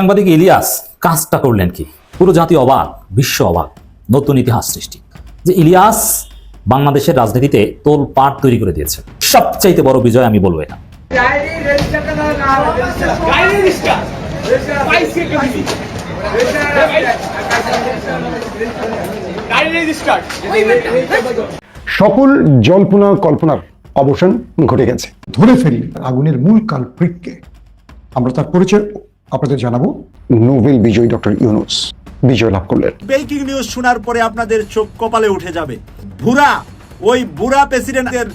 সাংবাদিক ইলিয়াস কাজটা করলেন কি? পুরো জাতি অবাক, বিশ্ব অবাক, নতুন ইতিহাস সৃষ্টি। যে ইলিয়াস বাংলাদেশের রাজনীতিতে তোল পাট তৈরি করে দিয়েছে। সবচাইতে বড় বিজয় আমি বলব এটা। সকল জল্পনা কল্পনার অবসান ঘটে গেছে। ধরে ফেলি, আগুনের মূল কালপ্রিটকে। আমরা তার পরিচয় আপনাদের জানাব নোবেল বিজয়ী ডক্টর ইউনুস বিজয় লাভ করলেন। ব্রেকিং নিউজ শোনার পরে আপনাদের চোখ কপালে উঠে যাবে। ভুরা ওই বুড়া প্রেসিডেন্টের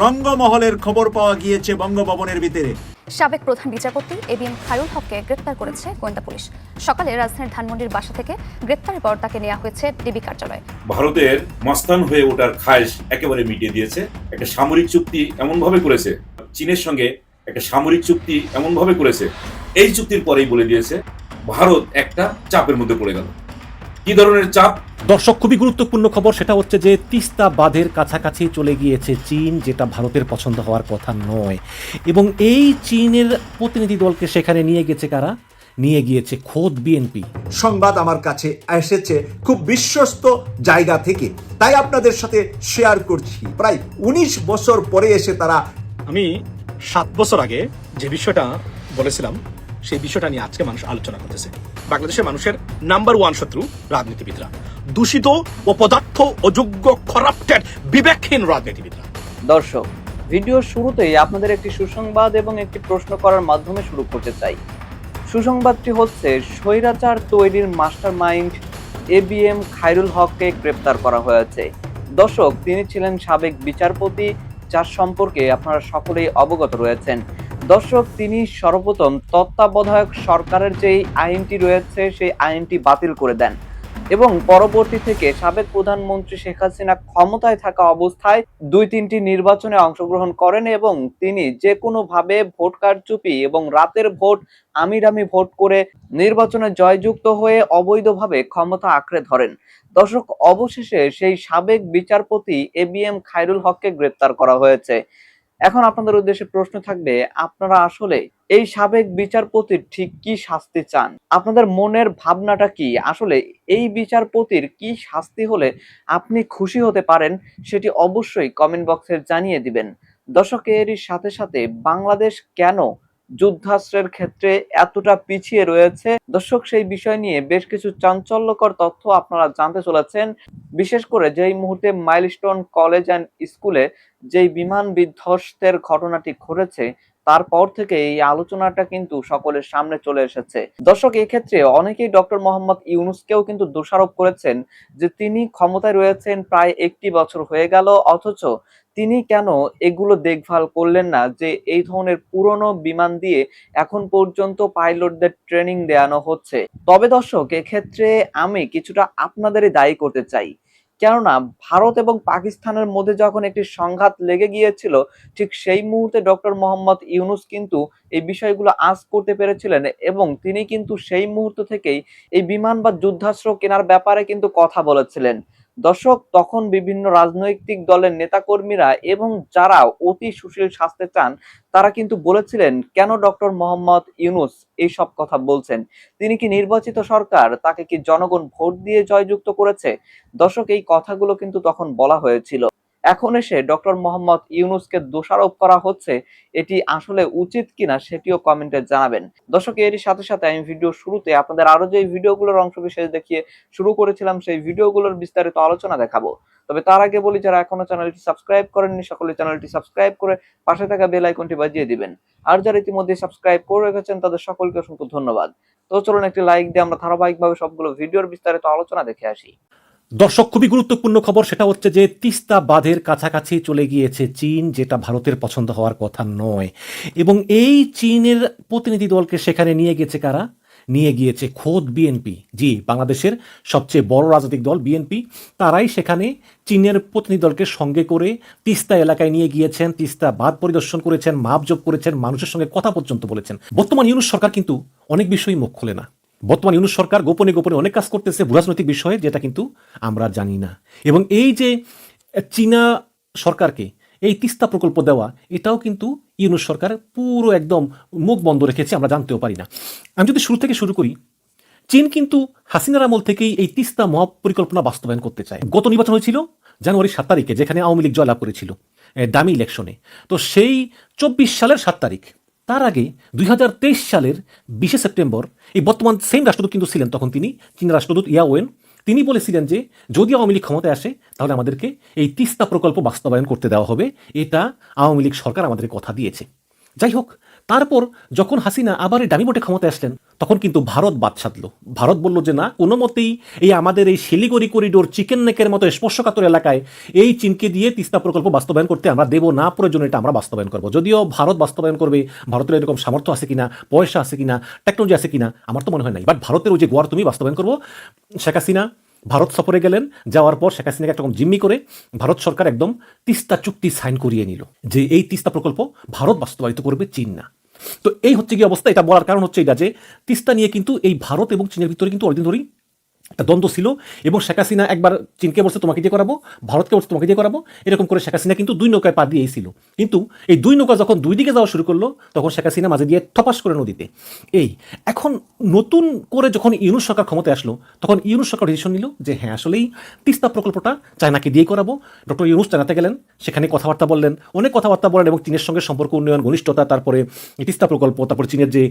রঙ্গমহলের খবর পাওয়া গিয়েছে বঙ্গভবনের ভিতরে। সাবেক প্রধান বিচারপতি এ বি এম খায়রুল হককে গ্রেপ্তার করেছে গোয়েন্দা পুলিশ। সকালে রাজধানীর ধানমন্ডির বাসা থেকে গ্রেপ্তারের পর তাকে নেওয়া হয়েছে ডিবি কার্যালয়ে। ভারতের মস্তান হয়ে ওঠার খায়েশ একেবারে মিটিয়ে দিয়েছে। একটা সামরিক চুক্তি এমনভাবে করেছে চীনের সঙ্গে একটা সামরিক চুক্তি এমনভাবে করেছে এই চুক্তির পরেই বলে দিয়েছে ভারত একটা চাপের মধ্যে পড়ে গেল। কি ধরনের চাপ? দর্শক খুবই গুরুত্বপূর্ণ খবর সেটা হচ্ছে যে তিস্তা বাঁধের কাছাকাছি চলে গিয়েছে চীন যেটা ভারতের পছন্দ হওয়ার কথা নয়। এবং এই চীনের প্রতিনিধি দলকে সেখানে নিয়ে গেছে কারা? নিয়ে গিয়েছে খোদ বিএনপি। সংবাদ আমার কাছে এসেছে খুব বিশ্বস্ত জায়গা থেকে। তাই আপনাদের সাথে শেয়ার করছি। প্রায় উনিশ বছর পরে এসে তারা আমি সাত বছর আগে যে বিষয়টা বলেছিলাম সেই বিষয়টা নিয়ে আজকে মানুষ আলোচনা করতেছে। বাংলাদেশের মানুষের নাম্বার ওয়ান শত্রু রাজনীতিবিদরা। দূষিত ও পদার্থ অযোগ্য করাপ্টেড বিবেকহীন রাজনীতিবিদরা। দর্শক ভিডিওর শুরুতেই আপনাদের একটি সুসংবাদ এবং একটি প্রশ্ন করার মাধ্যমে শুরু করতে চাই। সুসংবাদটি হচ্ছে, স্বৈরাচার তৈরির master mind A B M Khairul হককে গ্রেপ্তার করা হয়েছে। দর্শক, তিনি ছিলেন সাবেক বিচারপতি, যার সম্পর্কে আপনারা সকলেই অবগত রয়েছেন। দর্শক, তিনি সর্বপ্রথম তত্ত্বাবধায়ক সরকারের যেই আইনটি রয়েছে, সেই আইনটি বাতিল করে দেন এবং পরবর্তী থেকে সাবেক প্রধানমন্ত্রী শেখ হাসিনা ক্ষমতায় থাকা অবস্থায় দুই তিনটি নির্বাচনে অংশগ্রহণ করেন এবং তিনি যে কোনো ভাবে ভোট কারচুপি এবং রাতের ভোট, আমিরামি ভোট করে নির্বাচনে জয়যুক্ত হয়ে অবৈধভাবে ক্ষমতা আঁকড়ে ধরেন। দর্শক, অবশেষে সেই সাবেক বিচারপতি এ বি এম খায়রুল হককে গ্রেপ্তার করা হয়েছে। এখন আপনাদের উদ্দেশ্যে প্রশ্ন থাকবে, আপনারা আসলে এই সাবেক বিচারপতির ঠিক কি শাস্তি চান? আপনাদের মনের ভাবনাটা কি? আসলে এই বিচারপতির কি শাস্তি হলে আপনি খুশি হতে পারেন সেটি অবশ্যই কমেন্ট বক্সে জানিয়ে দিবেন। দর্শক এরই সাথে সাথে বাংলাদেশ কেন যুদ্ধাস্ত্রের ক্ষেত্রে এতটা পিছিয়ে রয়েছে। দর্শক, সেই বিষয় নিয়ে বেশ কিছু চাঞ্চল্যকর তথ্য আপনারা জানতে চলেছেন। বিশেষ করে যেই মুহূর্তে মাইলস্টোন কলেজ অ্যান্ড স্কুলে যেই বিমান বিধ্বস্তের ঘটনাটি ঘটেছে, তারপর থেকে এই আলোচনাটা কিন্তু সকলের সামনে চলে এসেছে। দর্শক, এক্ষেত্রে অনেকেই ডক্টর মোহাম্মদ ইউনুসকেও কিন্তু দোষারোপ করেছেন যে তিনি ক্ষমতায় রয়েছেন প্রায় একটি বছর হয়ে গেল, অথচ তিনি কেন এগুলো দেখভাল করলেন না যে এই ধরনের পুরনো বিমান দিয়ে এখন পর্যন্ত পাইলটদের ট্রেনিং দেওয়ানো হচ্ছে? তবে দর্শক, এক্ষেত্রে আমি কিছুটা আপনাদেরই দায়ী করতে চাই। কেননা ভারত এবং পাকিস্তানের মধ্যে যখন একটি সংঘাত লেগে গিয়েছিল, ঠিক সেই মুহূর্তে ডক্টর মোহাম্মদ ইউনুস কিন্তু এই বিষয়গুলো আজ করতে পেরেছিলেন এবং তিনি কিন্তু সেই মুহূর্ত থেকেই এই বিমান বা যুদ্ধাস্ত্র কেনার ব্যাপারে কিন্তু কথা বলেছিলেন। দর্শক, তখন বিভিন্ন রাজনৈতিক দলের নেতাকর্মীরা এবং যারা অতি সুশীল শাস্তে চান, তারা কিন্তু বলেছিলেন, কেন ডক্টর মোহাম্মদ ইউনুস এইসব কথা বলছেন? তিনি কি নির্বাচিত সরকার? তাকে কি জনগণ ভোট দিয়ে জয়যুক্ত করেছে? দর্শক, এই কথাগুলো কিন্তু তখন বলা হয়েছিল। এখন এসে ডক্টর মোহাম্মদ ইউনুসকে দোষারোপ করা হচ্ছে, এটি আসলে উচিত কিনা সেটিও কমেন্টে জানাবেন। দর্শক, এরই সাথে সাথে আমি ভিডিও শুরুতে আপনাদের আরও যে ভিডিওগুলোর অংশ বিশেষ দেখিয়ে শুরু করেছিলাম, সেই ভিডিওগুলোর বিস্তারিত আলোচনা দেখাবো। তবে তার আগে বলি, যারা এখনও চ্যানেলটি সাবস্ক্রাইব করেননি, সকলে চ্যানেলটি সাবস্ক্রাইব করে পাশে থাকা বেল আইকনটি বাজিয়ে দিবেন। আর যারা ইতিমধ্যে সাবস্ক্রাইব করে রেখেছেন, তাদের সকলকে অসংখ্য ধন্যবাদ। তো চলুন একটি লাইক দিয়ে আমরা ধারাবাহিকভাবে সবগুলো ভিডিওর বিস্তারিত আলোচনা দেখে আসি। দর্শক, খুবই গুরুত্বপূর্ণ খবর, সেটা হচ্ছে যে তিস্তা বাঁধের কাছাকাছি চলে গিয়েছে চীন, যেটা ভারতের পছন্দ হওয়ার কথা নয়। এবং এই চীনের প্রতিনিধি দলকে সেখানে নিয়ে গেছে কারা? নিয়ে গিয়েছে খোদ বিএনপি। জি, বাংলাদেশের সবচেয়ে বড় রাজনৈতিক দল বিএনপি। তারাই সেখানে চীনের প্রতিনিধি দলকে সঙ্গে করে তিস্তা এলাকায় নিয়ে গিয়েছেন, তিস্তা বাঁধ পরিদর্শন করেছেন মাপজোপ করেছেন, মানুষের সঙ্গে কথা পর্যন্ত বলেছেন। বর্তমান ইউনুস সরকার কিন্তু অনেক বিষয়ই মুখ খোলে না। বর্তমান ইউনুস সরকার গোপনে গোপনে অনেক কাজ করতেছে ভূরাজনৈতিক বিষয়ে, যেটা কিন্তু আমরা জানি না। এবং এই যে চীনা সরকারকে এই তিস্তা প্রকল্প দেওয়া, এটাও কিন্তু ইউনুস সরকার পুরো একদম মুখ বন্ধ রেখেছে, আমরা জানতেও পারি না। আমি যদি শুরু থেকে শুরু করি, চীন কিন্তু হাসিনার আমল থেকেই এই তিস্তা মহাপরিকল্পনা বাস্তবায়ন করতে চায়। গত নির্বাচন হয়েছিল জানুয়ারি সাত তারিখে, যেখানে আওয়ামী লীগ জয়লাভ করেছিল দামি ইলেকশনে। তো সেই চব্বিশ সালের সাত তারিখ তার আগে দুই হাজার তেইশ সালের বিশে সেপ্টেম্বর এই বর্তমান সেম রাষ্ট্রদূত কিন্তু ছিলেন তখন তিনি, চীন রাষ্ট্রদূত ইয়াওয়েন তিনি বলেছিলেন যে, যদি আওয়ামী লীগ ক্ষমতায় আসে, তাহলে আমাদেরকে এই তিস্তা প্রকল্প বাস্তবায়ন করতে দেওয়া হবে। এটা আওয়ামী লীগ সরকার আমাদের কথা দিয়েছে। যাই হোক তারপর যখন হাসিনা আবার এই ডামি ভোটে ক্ষমতায় আসলেন, তখন কিন্তু ভারত বাদ সাধলো। ভারত বলল যে, না, কোনো মতেই এই আমাদের এই শিলিগুড়ি করিডোর চিকেন নেকের মতো স্পর্শকাতর এলাকায় এই চীনকে দিয়ে তিস্তা প্রকল্প বাস্তবায়ন করতে আমরা দেব না, প্রয়োজন এটা আমরা বাস্তবায়ন করব। যদিও ভারত বাস্তবায়ন করবে, ভারতের এরকম সামর্থ্য আছে কিনা, পয়সা আছে কিনা টেকনোলজি আছে কিনা, আমার তো মনে হয় নাই। বাট ভারতের ওই যে গোয়ার তুমি বাস্তবায়ন করব, শেখ হাসিনা ভারত সফরে গেলেন, যাওয়ার পর শেখ হাসিনাকে একরকম জিম্মি করে ভারত সরকার একদম তিস্তা চুক্তি সাইন করিয়ে নিল যে, এই তিস্তা প্রকল্প ভারত বাস্তবায়িত করবে চীন না। তো এই হচ্ছে কি অবস্থা, এটা বলার কারণ হচ্ছে এটা যে তিস্তা নিয়ে কিন্তু এই ভারত এবং চীনের ভিতরে কিন্তু অনেকদিন ধরেই একটা দ্বন্দ্ব ছিল এবং শেখ হাসিনা একবার চীনকে বলছে, তোমাকে দিয়ে করাবো। ভারতকে বলছে, তোমাকে দিয়ে করাবো। এরকম করে শেখ হাসিনা কিন্তু দুই নৌকায় পা দিয়েই ছিল। কিন্তু এই দুই নৌকা যখন দুই দিকে যাওয়া শুরু করল, তখন শেখ হাসিনা মাঝে দিয়ে থপাস করে নদীতে। এই, এখন নতুন করে যখন ইউনুস সরকার ক্ষমতায় আসলো, তখন ইউনুস সরকার ডিসিশন নিল যে হ্যাঁ আসলেই তিস্তা প্রকল্পটা চায়নাকে দিয়ে করাবো। ডক্টর ইউনুস চায়নাতে গেলেন, সেখানে কথাবার্তা বললেন, অনেক কথাবার্তা বলেন এবং চীনের সঙ্গে সম্পর্ক, উন্নয়ন, ঘনিষ্ঠতা, তারপরে তিস্তা প্রকল্প, তারপরে চীনের যে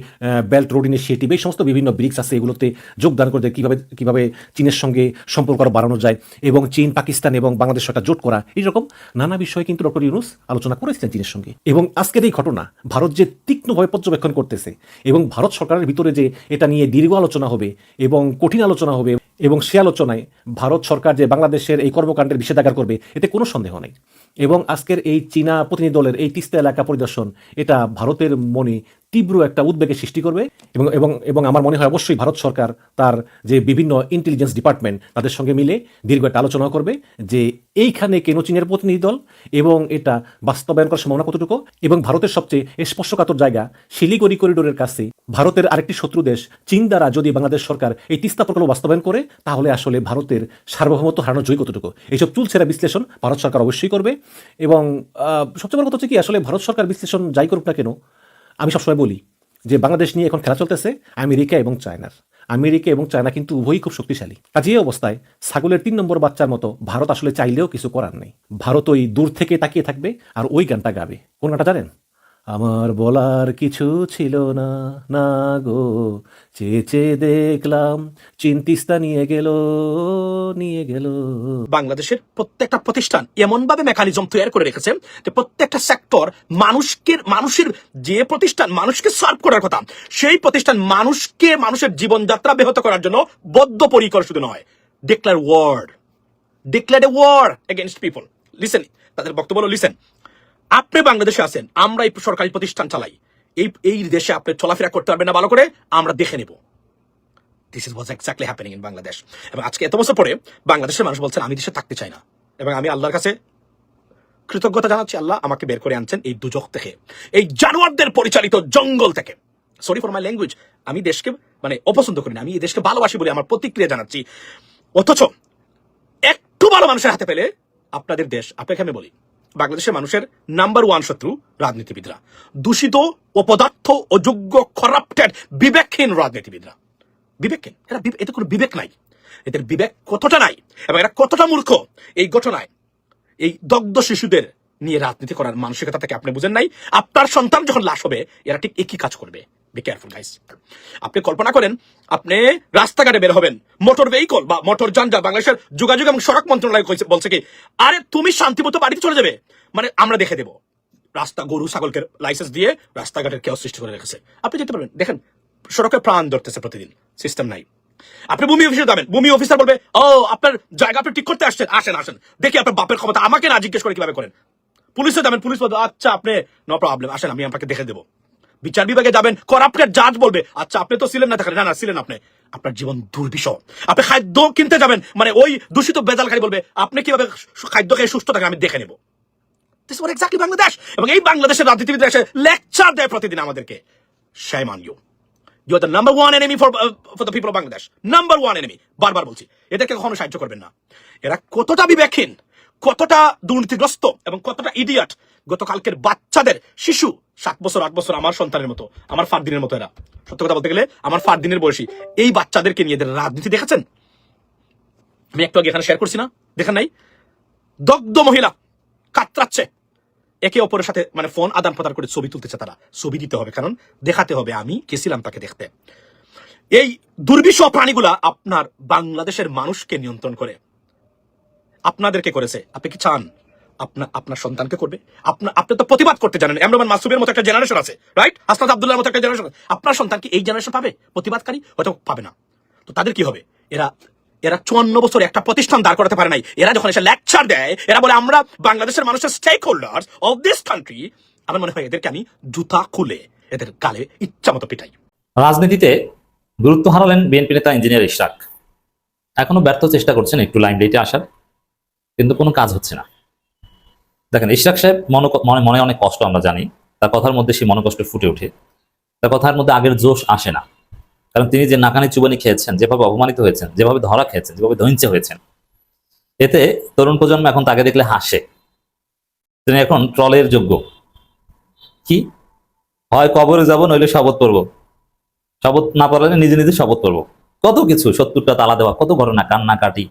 বেল্ট রোড ইনিশিয়েটিভ এই সমস্ত বিভিন্ন ব্রিক্স আছে, এগুলোতে যোগদান করে কীভাবে কীভাবে চীনের সঙ্গে সম্পর্ক আরও বাড়ানো যায় এবং চীন, পাকিস্তান এবং বাংলাদেশ সরকার জোট করা এইরকম নানা বিষয়ে কিন্তু ডক্টর ইউনুস আলোচনা করেছিলেন চীনের সঙ্গে। এবং আজকের এই ঘটনা ভারত যে তীক্ষ্ণভাবে পর্যবেক্ষণ করতেছে এবং ভারত সরকারের ভিতরে যে এটা নিয়ে দীর্ঘ আলোচনা হবে এবং কঠিন আলোচনা হবে এবং সে আলোচনায় ভারত সরকার যে বাংলাদেশের এই কর্মকাণ্ডের নিষেধাজ্ঞা করবে, এতে কোনো সন্দেহ নেই। এবং আজকের এই চীনা প্রতিনিধি দলের এই তিস্তা এলাকা পরিদর্শন, এটা ভারতের মনে তীব্র একটা উদ্বেগের সৃষ্টি করবে এবং এবং এবং আমার মনে হয় অবশ্যই ভারত সরকার তার যে বিভিন্ন ইন্টেলিজেন্স ডিপার্টমেন্ট তাদের সঙ্গে মিলে দীর্ঘ একটা আলোচনা করবে যে এইখানে কেন চীনের প্রতিনিধি দল এবং এটা বাস্তবায়ন করার সম্ভাবনা কতটুকু? এবং ভারতের সবচেয়ে স্পর্শকাতর জায়গা শিলিগুড়ি করিডোরের কাছে ভারতের আরেকটি শত্রু দেশ চীন দ্বারা যদি বাংলাদেশ সরকার এই তিস্তা প্রকল্প বাস্তবায়ন করে, তাহলে আসলে ভারতের সার্বভৌমত্ব হারানোর জয় কতটুকু? এইসব চুলছেরা বিশ্লেষণ ভারত সরকার অবশ্যই করবে এবং সবচেয়ে বড় কথা হচ্ছে কি, আসলে ভারত সরকার বিশ্লেষণ যাই করুক না কেন আমি সবসময় বলি যে বাংলাদেশ নিয়ে এখন খেলা চলতেছে আমেরিকা এবং চায়নার। আমেরিকা এবং চায়না কিন্তু উভয়ই খুব শক্তিশালী। কাজে অবস্থায় ছাগলের তিন নম্বর বাচ্চার মতো ভারত আসলে চাইলেও কিছু করার নেই। ভারত ওই দূর থেকে তাকিয়ে থাকবে আর ওই গানটা গাবে। কোন গানটা জানেন? আমার বলার কিছু ছিল না না গো। চেয়ে দেখলাম, চিন্তিস্তা নিয়ে গেল নিয়ে গেল। বাংলাদেশের প্রত্যেকটা প্রতিষ্ঠান এমন ভাবে মেকানিজম তৈরি করে রেখেছে যে প্রত্যেকটা সেক্টর মানুষকে মানুষের যে প্রতিষ্ঠান মানুষকে সার্ভ করার কথা, সেই প্রতিষ্ঠান মানুষকে মানুষের জীবনযাত্রা ব্যাহত করার জন্য বদ্ধপরিকর শুধু নয়। Declare war declare a war against people listen তাদের বক্তব্য হলো লিসেন আপনি বাংলাদেশে আছেন, আমরা এই সরকারি প্রতিষ্ঠান চালাই। এই এই দেশে আপনি চলাফেরা করতে পারবেন না ভালো করে, আমরা দেখে নেব। This is was exactly happening in Bangladesh এবং আজকে এত বছর পরে বাংলাদেশের মানুষ বলছেন, আমি দেশে থাকতে চাই না। এবং আমি আল্লাহর কাছে কৃতজ্ঞতা জানাচ্ছি, আল্লাহ আমাকে বের করে আনছেন এই দুজক থেকে। এই জানোয়ারদের পরিচালিত জঙ্গল থেকে। সরি ফর মাই ল্যাঙ্গুয়েজ আমি দেশকে মানে অপছন্দ করি না। আমি এই দেশকে ভালোবাসি বলে আমার প্রতিক্রিয়া জানাচ্ছি। অথচ, একটু ভালো মানুষের হাতে পেলে আপনাদের দেশ, আপনাকে আমি বলি বাংলাদেশের মানুষের নাম্বার ওয়ান শত্রু রাজনীতিবিদরা। দূষিত অপদার্থ অযোগ্য করাপ্টেড বিবেকহীন রাজনীতিবিদরা। বিবেকহীন? এরা এতে কোনো বিবেক নাই। এদের বিবেক কতটা নাই এবং এরা কতটা মূর্খ? এই ঘটনায়, এই দগ্ধ শিশুদের নিয়ে রাজনীতি করার মানসিকতা থেকে আপনি বুঝেন নাই। আপনার সন্তান যখন লাশ হবে, এরা ঠিক একই কাজ করবে। বি কেয়ারফুল গাইস আপনি কল্পনা করেন, আপনি রাস্তাঘাটে বের হবেন মোটর ভেহিকল বা মোটর যানজা বাংলাদেশের যোগাযোগ এবং সড়ক মন্ত্রণালয় বলছে কি, আরে তুমি শান্তিমতো বাড়িতে চলে যাবে। মানে আমরা দেখে দেব। রাস্তা, গরু, ছাগলকে লাইসেন্স দিয়ে রাস্তাঘাটের কেউ সৃষ্টি করে রেখেছে। আপনি যেতে পারবেন। দেখেন, সড়কে প্রাণ ধরতেছে প্রতিদিন। সিস্টেম নাই। আপনি ভূমি অফিসে যাবেন। ভূমি অফিসার বলবে, ও, আপনার জায়গা আপনি ঠিক করতে আসছেন। আসেন আসেন। দেখি আপনার বাপের ক্ষমতা। আমাকে না জিজ্ঞেস করে কীভাবে করেন? পুলিশে যাবেন। পুলিশ বলবে আচ্ছা আপনি নো প্রবলেম আসেন, আমি আপনাকে দেখে দেবো। বিচার বিভাগে যাবেন, করাপ্টেড জাজ বলবে। আচ্ছা আপনি তো ছিলেন না থাকেন না না, ছিলেন আপনি। আপনার জীবন দুর্বিষহ। আপনি খাদ্য কিনতে যাবেন মানে ওই দূষিত বেজালকারী বলবে, আপনি কীভাবে খাদ্য খেয়ে সুস্থ থাকেন আমি দেখে নেব। বাংলাদেশ এবং এই বাংলাদেশের এসে লেকচার দেয় প্রতিদিন আমাদেরকে। On you. You are the number one enemy for for the people of Bangladesh number one enemy বারবার বলছি, এদেরকে কখনো সাহায্য করবেন না। এরা কতটা বিবেকহীন, কতটা দুর্নীতিগ্রস্ত এবং কতটা ইডিয়ট গতকালকের বাচ্চাদের, শিশু সাত বছর, আট বছর আমার সন্তানের মতো, আমার ফারদিনের মতো এরা। সত্য কথা বলতে গেলে, আমার ফারদিনের বয়সী। এই বাচ্চাদেরকে নিয়ে এদের রাজনীতি দেখাচ্ছেন আমি একটু আগে এখানে শেয়ার করছি না? দেখেন নাই? দগ্ধ মহিলা কাতরাচ্ছে। একে অপরের সাথে মানে ফোন আদান প্রদান করে ছবি তুলতেছে তারা। ছবি দিতে হবে, কারণ দেখাতে হবে আমি গেছিলাম তাকে দেখতে। এই দুর্বিষহ প্রাণীগুলা আপনার বাংলাদেশের মানুষকে নিয়ন্ত্রণ করে। আপনাদেরকে করেছে। আপনি কি চান? আপনার আপনার সন্তানকে করবে। আপনার আপনি তো প্রতিবাদ করতে জানেন। এমরান মাসুমের মতো একটা জেনারেশন আছে রাইট হাসনাত আব্দুল্লাহর মতো একটা জেনারেশন আপনার সন্তান কি এই জেনারেশন পাবে? প্রতিবাদকারী? হয়তো পাবে না। তো তাদের কি হবে? এরা এরা চুয়ান্ন বছর একটা প্রতিষ্ঠান দাঁড় করাতে পারে নাই। এরা যখন এসে লেকচার দেয়, এরা বলে, আমরা বাংলাদেশের মানুষের stakeholder of this country আমার মনে হয় এদেরকে আমি জুতা খুলে এদের গালে ইচ্ছা মতো পিটাই। রাজনীতিতে গুরুত্ব হারালেন বিএনপি নেতা ইঞ্জিনিয়ার ইশরাক। এখনও ব্যর্থ চেষ্টা করছেন একটু লাইমলাইটে আসার, কিন্তু কোনো কাজ হচ্ছে না। দেখেন, ইশরাক সাহেব মনে মনে অনেক কষ্ট আমরা জানি। তার কথার মধ্যে সেই মনোকষ্ট ফুটে ওঠে। তার কথার মধ্যে আগের জোশ আসে না। কারণ তিনি যে নাকানি চুবানি খেয়েছেন, যেভাবে অপমানিত হয়েছেন, যেভাবে ধরা খেয়েছেন, যেভাবে দহিঞ্চে হয়েছেন, এতে তরুণ প্রজন্ম এখন তাকে দেখলে হাসে। তিনি এখন ট্রলের যোগ্য। কি? হয় কবরে যাব, নইলে শপথ করব শপথ না পারলে নিজে নিজে শপথ করব কত কিছু সত্তরটা তালা দেওয়া, কত ঘটনা কান্না কাটি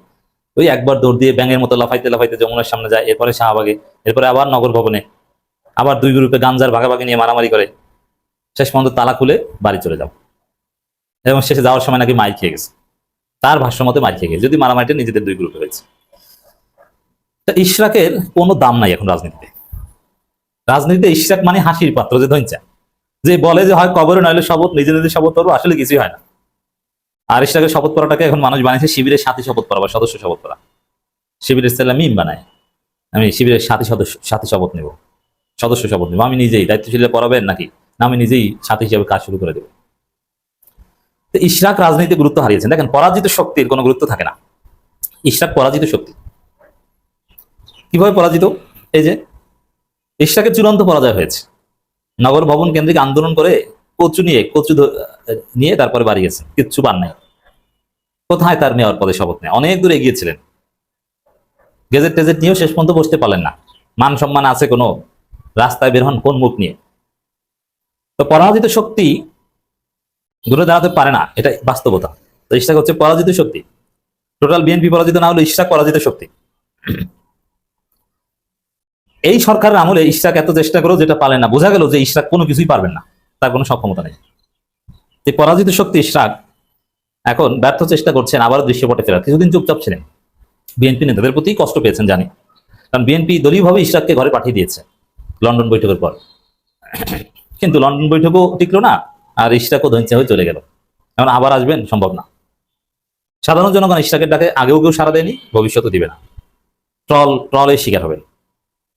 ওই একবার দৌড় দিয়ে ব্যাঙের মতো লাফাইতে লাফাইতে যমুনার সামনে যায়, এরপরে শাহবাগে, এরপরে আবার নগর ভবনে, আবার দুই গ্রুপে গাঞ্জার ভাগাভাগি নিয়ে মারামারি করে। শেষ পর্যন্ত তালা খুলে বাড়ি চলে যাও এবং শেষে যাওয়ার সময় নাকি মাই খেয়ে গেছে। তার ভাষ্য মতে মাই খেয়ে গেছে। যদি মারামারিটা নিজেদের দুই গ্রুপে হয়েছে। তা ইশরাকের কোনো দাম নাই এখন রাজনীতিতে। রাজনীতিতে ইশরাক মানে হাসির পাত্র যে ধৈঞ্চা যে বলে যে হয় কবরে নইলে শপথ, নিজে নিজে শপথ করব আসলে কিছুই হয় না। আর ইশরাকের শপথ করাটাকে এখন মানুষ বানিয়েছে শিবিরের সাথী শপথ করা বা সদস্য শপথ করা শিবিরের ছেলে মিম বানায়। আমি শিবিরের সাথী সদস্য, সাথী শপথ নেব। সদস্য শপথ নেব। আমি নিজেই দায়িত্বশীল পড়াবেন নাকি? না, আমি নিজেই সাথী হিসেবে কাজ শুরু করে দেবো। তো ইশরাক রাজনীতি গুরুত্ব হারিয়েছেন। দেখেন, পরাজিত শক্তির কোনো গুরুত্ব থাকে না। ইশরাক পরাজিত শক্তি। কীভাবে পরাজিত? এই যে, ইশরাকের চূড়ান্ত পরাজয় হয়েছে। নগর ভবন কেন্দ্রিক আন্দোলন করে কচু নিয়ে কচু নিয়ে তারপরে বাড়ি গেছে। কিচ্ছু পান নাই। কোথায় তার নেওয়ার পদে শপথ নেয়? অনেক দূরে এগিয়েছিলেন গেজেট টেজেট নিয়েও শেষ পর্যন্ত বসতে পারলেন না। মান সম্মান আছে কোনো? রাস্তায় বের হন কোন মুখ নিয়ে? তো পরাজিত শক্তি ঘুরে দাঁড়াতে পারে না এটা বাস্তবতা। তো ইশরাক হচ্ছে পরাজিত শক্তি। টোটাল বিএনপি পরাজিত না হলে ইশরাক পরাজিত শক্তি। এই সরকারের আমলে ইশরাক এত চেষ্টা করেও যেটা পারেন না, বোঝা গেল যে ইশরাক কোনো কিছুই পারবেন না। তার কোনো সক্ষমতা নেই। এই পরাজিত শক্তি ইশরাক এখন ব্যর্থ চেষ্টা করছেন আবারও দৃশ্যপটে ফেরার। কিছুদিন চুপচাপ ছিলেন। বিএনপি নেতাদের প্রতি কষ্ট পেয়েছেন, জানি। কারণ বিএনপি দলীয়ভাবে ইশরাককে ঘরে পাঠিয়ে দিয়েছে লন্ডন বৈঠকের পর। কিন্তু লন্ডন বৈঠকও টিকলো না আর ইশরাকও ধৈর্য হয়ে চলে গেল। এখন আবার আসবেন, সম্ভব না। সাধারণ জনগণ ইশরাকের ডাকে আগেও কেউ সারা দেয়নি ভবিষ্যতে দিবে না। ট্রল, ট্রলের শিকার হবেন।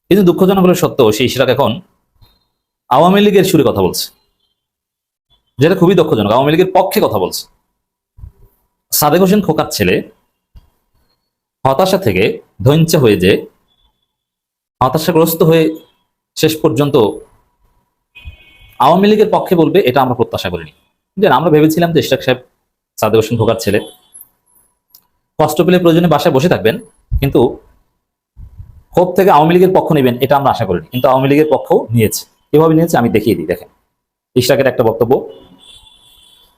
কিন্তু দুঃখজনক হলে সত্য, সেই ইশরাক এখন আওয়ামী লীগের সুরে কথা বলছে। যেটা খুবই দক্ষজনক আওয়ামী লীগের পক্ষে কথা বলছে। সাদেক হোসেন খোকার ছেলে হতাশা থেকে ধৈর্য হয়ে যে হতাশাগ্রস্ত হয়ে শেষ পর্যন্ত আওয়ামী লীগের পক্ষে বলবে, এটা আমরা প্রত্যাশা করিনি। যে আমরা ভেবেছিলাম যে ইশরাক সাহেব, সাদেক হোসেন খোকার ছেলে। কষ্ট পেলে প্রয়োজনে বাসায় বসে থাকবেন, কিন্তু ক্ষোভ থেকে আওয়ামী লীগের পক্ষ নেবেন, এটা আমরা আশা করিনি। কিন্তু আওয়ামী লীগের পক্ষ নিয়েছে। এভাবে নিয়েছে, আমি দেখিয়ে দিই, দেখেন। ইশরাকের একটা বক্তব্য।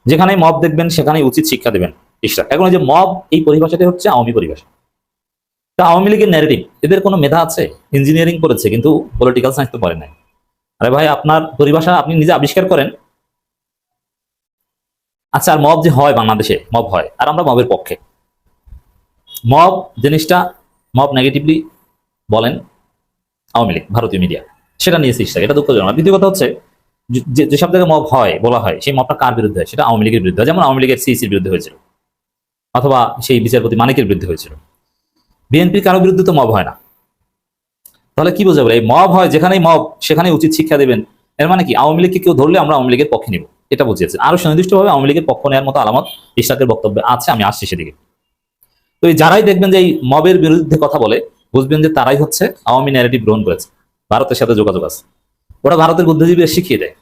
যেখানে মব দেখবেন, সেখানেই উচিত শিক্ষা দেবেন ইশরাক। এখন যে মব এই পরিভাষাটা হচ্ছে আওয়ামী পরিভাষা। তা আওয়ামী লীগের ন্যারেটিভ এদের কোনো মেধা আছে? ইঞ্জিনিয়ারিং করেছে, কিন্তু পলিটিক্যাল সায়েন্স তো পড়ে নাই। আরে ভাই, আপনার পরিভাষা আপনি নিজে আবিষ্কার করেন। আচ্ছা আর মব যে হয় বাংলাদেশে, মব হয়, আর আমরা মবের পক্ষে। মব জিনিসটা, মব নেগেটিভলি বলেন আওয়ামী লীগ, ভারতীয় মিডিয়া সেটা নিয়ে চেষ্টা এটা দুঃখজনক দ্বিতীয় কথা হচ্ছে যেসব জায়গায় মব হয়, বলা হয়, সেই মবটা কার বিরুদ্ধে হয়? সেটা আওয়ামী লীগের বিরুদ্ধে। যেমন আওয়ামী লীগের সিসির বিরুদ্ধে হয়েছিল। অথবা সেই বিচারপতি মানিকের বিরুদ্ধে হয়েছিল। বিএনপির কারও বিরুদ্ধে তো মব হয় না। তাহলে কি বোঝাবো? এই মব হয়, যেখানেই মব সেখানে উচিত শিক্ষা দেবেন। এর মানে কি? আওয়ামী লীগকে কেউ ধরলে আমরা আওয়ামী লীগের পক্ষে নিব। এটা বুঝিয়েছেন। আরও সুনির্দিষ্টভাবে আওয়ামী লীগের পক্ষ নেওয়ার মতো আলামত ইশাকের বক্তব্যে আছে। আমি আসছি সেদিকে। তো এই যারাই দেখবেন যে এই মবের বিরুদ্ধে কথা বলে, বুঝবেন যে তারাই হচ্ছে আওয়ামী ন্যারেটিভ গ্রহণ করেছে। ভারতের সাথে যোগাযোগ আছে। ওরা ভারতের বুদ্ধিজীবীদের শিখিয়ে দেয়।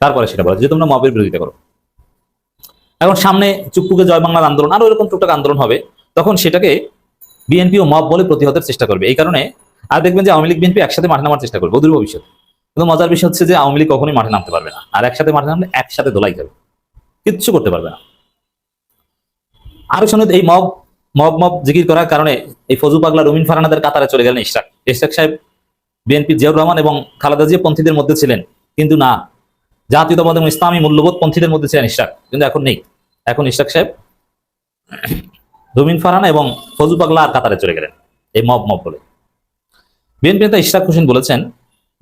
তারপরে সেটা বলে যে, তোমরা মবের বিরোধিতা করো। এখন সামনে চুপ্পুকে জয় বাংলার আন্দোলন আরও এরকম টুকটাক আন্দোলন হবে, তখন সেটাকে বিএনপি ও মব বলে প্রতিহতের চেষ্টা করবে। এই কারণে আর দেখবেন যে আওয়ামী লীগ, বিএনপি একসাথে মাঠে নামার চেষ্টা করবে, অদূর ভবিষ্যৎ। কিন্তু মজার বিষয় হচ্ছে যে আওয়ামী লীগ কখনোই মাঠে নামতে পারবে না। আর একসাথে মাঠে নামলে একসাথে দোলাই যাবে কিচ্ছু করতে পারবে না। আরও শুনে এই মব মব মব জিকির করার কারণে এই ফজু পাগলা, রুমিন ফারানাদের কাতারে চলে গেলেন ইশরাক। ইশরাক সাহেব বিএনপি জিয়াউর রহমান এবং খালেদা জিয়া পন্থীদের মধ্যে ছিলেন। কিন্তু না, জাতীয়তাবাদ এবং ইসলামী মূল্যবোধ পন্থীদের মধ্যে ছিলেন ইশাক কিন্তু এখন নেই। এখন ইশরাক সাহেব রুমিন ফারহানা এবং ফজু পাগলা আর কাতারে চলে গেলেন, এই মব মব বলে। বিএনপি নেতা ইশরাক হোসেন বলেছেন,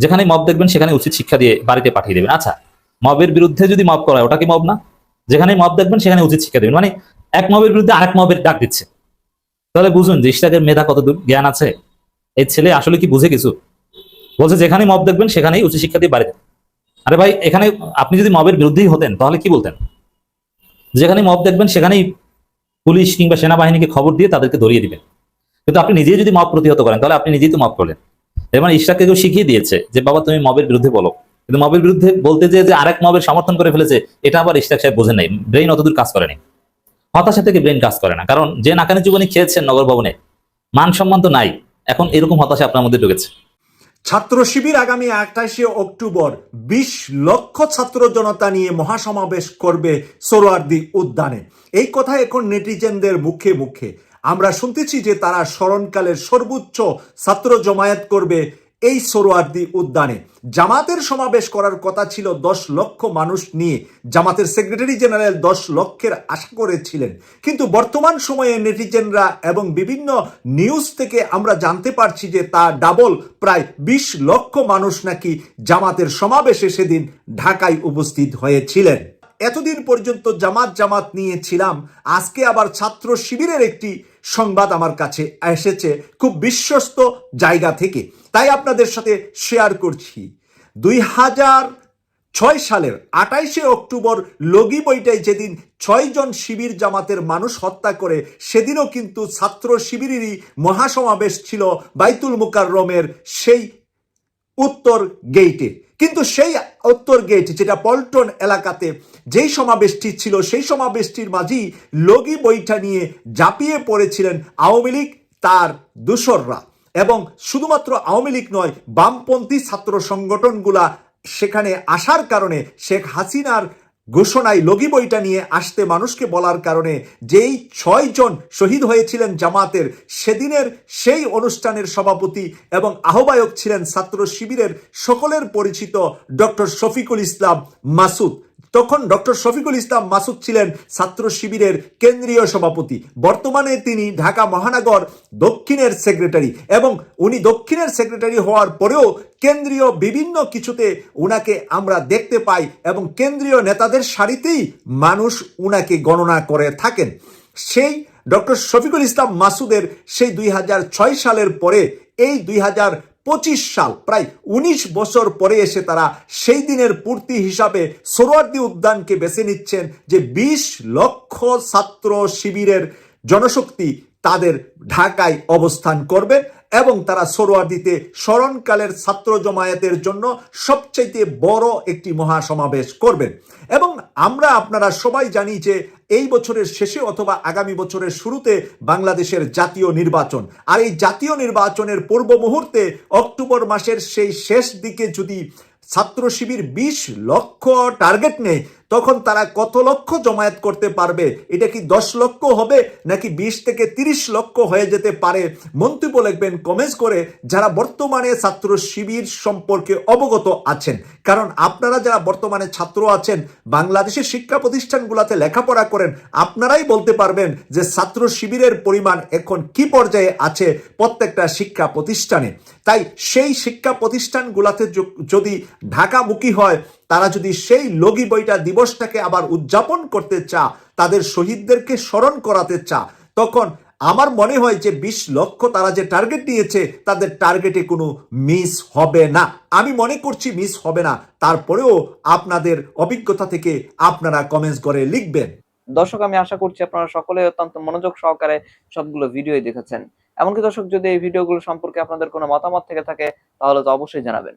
যেখানে মব দেখবেন সেখানে উচিত শিক্ষা দিয়ে বাড়িতে পাঠিয়ে দেবেন। আচ্ছা মবের বিরুদ্ধে যদি মব করা ওটা কি মব না? যেখানে মব দেখবেন সেখানে উচিত শিক্ষা দেবেন। মানে এক মবের বিরুদ্ধে আরেক মবের ডাক দিচ্ছে। তাহলে বুঝুন যে ইশরাকের মেধা কত দূর জ্ঞান আছে? এই ছেলে আসলে কি বুঝে কিছু? বলছে যেখানে মব দেখবেন, সেখানেই উচ্চ শিক্ষা দিয়ে বাড়িতে আরে ভাই, এখানে আপনি যদি মবের বিরুদ্ধেই হতেন, তাহলে কি বলতেন? যেখানে মব দেখবেন, সেখানেই পুলিশ কিংবা সেনাবাহিনীকে খবর দিয়ে তাদেরকে ধরিয়ে দিবেন। কিন্তু আপনি নিজেই যদি মব প্রতিহত করেন, তাহলে আপনি নিজেই তো মব করলেন। এর মানে ইশরাককে কেউ শিখিয়ে দিয়েছে যে, বাবা, তুমি মবের বিরুদ্ধে বলো। কিন্তু মবের বিরুদ্ধে বলতে যে আরেক মবের সমর্থন করে ফেলেছে, এটা আবার ইশরাক সাহেব বোঝেন নাই। ব্রেইন অতদূর কাজ করেনি। হতাশা থেকে ব্রেন কাজ করে না। কারণ যে নাকানি জীবনী খেয়েছেন নগর ভবনে, মান সম্মান তো নাই। এখন এরকম হতাশা আপনার মধ্যে ঢুকেছে। ছাত্র শিবির আগামী আঠাশে অক্টোবর বিশ লক্ষ ছাত্র জনতা নিয়ে মহাসমাবেশ করবে সরোয়ার্দি উদ্যানে। এই কথা এখন নেটিজেনদের মুখে মুখে। আমরা শুনতেছি যে তারা স্মরণকালের সর্বোচ্চ ছাত্র জমায়েত করবে এই সরোয়ার্দি উদ্যানে। জামাতের সমাবেশ করার কথা ছিল দশ লক্ষ মানুষ নিয়ে। জামাতের সেক্রেটারি জেনারেল দশ লক্ষের আশা করেছিলেন। কিন্তু বর্তমান সময়ে নেটিজেনরা এবং বিভিন্ন নিউজ থেকে আমরা জানতে পারছি যে তা ডাবল প্রায় বিশ লক্ষ মানুষ নাকি জামাতের সমাবেশে সেদিন ঢাকায় উপস্থিত হয়েছিলেন। এতদিন পর্যন্ত জামাত জামাত নিয়েছিলাম আজকে আবার ছাত্র শিবিরের একটি সংবাদ আমার কাছে এসেছে খুব বিশ্বস্ত জায়গা থেকে। তাই আপনাদের সাথে শেয়ার করছি। দুই হাজার ছয় সালের আঠাইশে অক্টোবর লগি বইটায় যেদিন ছয় জন শিবির জামাতের মানুষ হত্যা করে, সেদিনও কিন্তু ছাত্র শিবিরেরই মহাসমাবেশ ছিল বাইতুল মুকাররমের সেই উত্তর গেইটে কিন্তু সেই উত্তর গেট, যেটা পল্টন এলাকাতে যেই সমাবেশটি ছিল, সেই সমাবেশটির মাঝেই লগি বইটা নিয়ে ঝাঁপিয়ে পড়েছিলেন আওয়ামী লীগ, তার দুসররা। এবং শুধুমাত্র আওয়ামী লীগ নয়, বামপন্থী ছাত্র সংগঠনগুলা সেখানে আসার কারণে শেখ হাসিনার ঘোষণায় লগি বইটা নিয়ে আসতে মানুষকে বলার কারণে যেই ছয় জন শহীদ হয়েছিলেন জামাতের, সেদিনের সেই অনুষ্ঠানের সভাপতি এবং আহ্বায়ক ছিলেন ছাত্র শিবিরের সকলের পরিচিত ডক্টর শফিকুল ইসলাম মাসুদ। তখন ডক্টর শফিকুল ইসলাম মাসুদ ছিলেন ছাত্র শিবিরের কেন্দ্রীয় সভাপতি। বর্তমানে তিনি ঢাকা মহানগর দক্ষিণের সেক্রেটারি এবং উনি দক্ষিণের সেক্রেটারি হওয়ার পরেও কেন্দ্রীয় বিভিন্ন কিছুতে উনাকে আমরা দেখতে পাই এবং কেন্দ্রীয় নেতাদের সারিতেই মানুষ উনাকে গণনা করে থাকেন। সেই ডক্টর শফিকুল ইসলাম মাসুদের সেই দুই হাজার ছয় সালের পরে এই দুই হাজার পঁচিশ সাল, প্রায় ১৯ বছর পরে এসে তারা সেই দিনের পূর্তি হিসাবে সোরোয়ার্দি উদ্যানকে বেছে নিচ্ছেন যে ২০ লক্ষ ছাত্র শিবিরের জনশক্তি তাদের ঢাকায় অবস্থান করবেন এবং তারা সোরোয়ার্দিতে স্মরণকালের ছাত্র জমায়েতের জন্য সবচাইতে বড় একটি মহাসমাবেশ করবেন। এবং আমরা আপনারা সবাই জানি যে এই বছরের শেষে অথবা আগামী বছরের শুরুতে বাংলাদেশের জাতীয় নির্বাচন। আর এই জাতীয় নির্বাচনের পূর্ব মুহূর্তে অক্টোবর মাসের সেই শেষ দিকে যদি ছাত্র শিবির বিশ লক্ষ টার্গেট নেয় তখন তারা কত লক্ষ জমায়েত করতে পারবে? এটা কি দশ লক্ষ হবে নাকি বিশ থেকে তিরিশ লক্ষ হয়ে যেতে পারে? মন্তব্য লিখবেন কমেন্টস করে যারা বর্তমানে ছাত্র শিবির সম্পর্কে অবগত আছেন। কারণ আপনারা যারা বর্তমানে ছাত্র আছেন, বাংলাদেশের শিক্ষা প্রতিষ্ঠানগুলোতে লেখাপড়া করেন, আপনারাই বলতে পারবেন যে ছাত্র শিবিরের পরিমাণ এখন কি পর্যায়ে আছে প্রত্যেকটা শিক্ষা প্রতিষ্ঠানে। তাই সেই শিক্ষা প্রতিষ্ঠানগুলোতে যদি ঢাকামুখী হয় তারা যদি সেই লগি বইটা দিবসটাকে আবার উদযাপন করতে চা, তাদের শহীদদেরকে স্মরণ করাতে চা, তখন আমার মনে হয় যে বিশ লক্ষ তারা যে টার্গেট নিয়েছে, তাদের টার্গেটে কোনো মিস হবে না। আমি মনে করছি মিস হবে না। তারপরেও আপনাদের অভিজ্ঞতা থেকে আপনারা কমেন্টস করে লিখবেন। দর্শক, আমি আশা করছি আপনারা সকলে অত্যন্ত মনোযোগ সহকারে সবগুলো ভিডিওই দেখেছেন। এমনকি দর্শক, যদি এই ভিডিওগুলো সম্পর্কে আপনাদের কোনো মতামত থেকে থাকে, তাহলে তো অবশ্যই জানাবেন।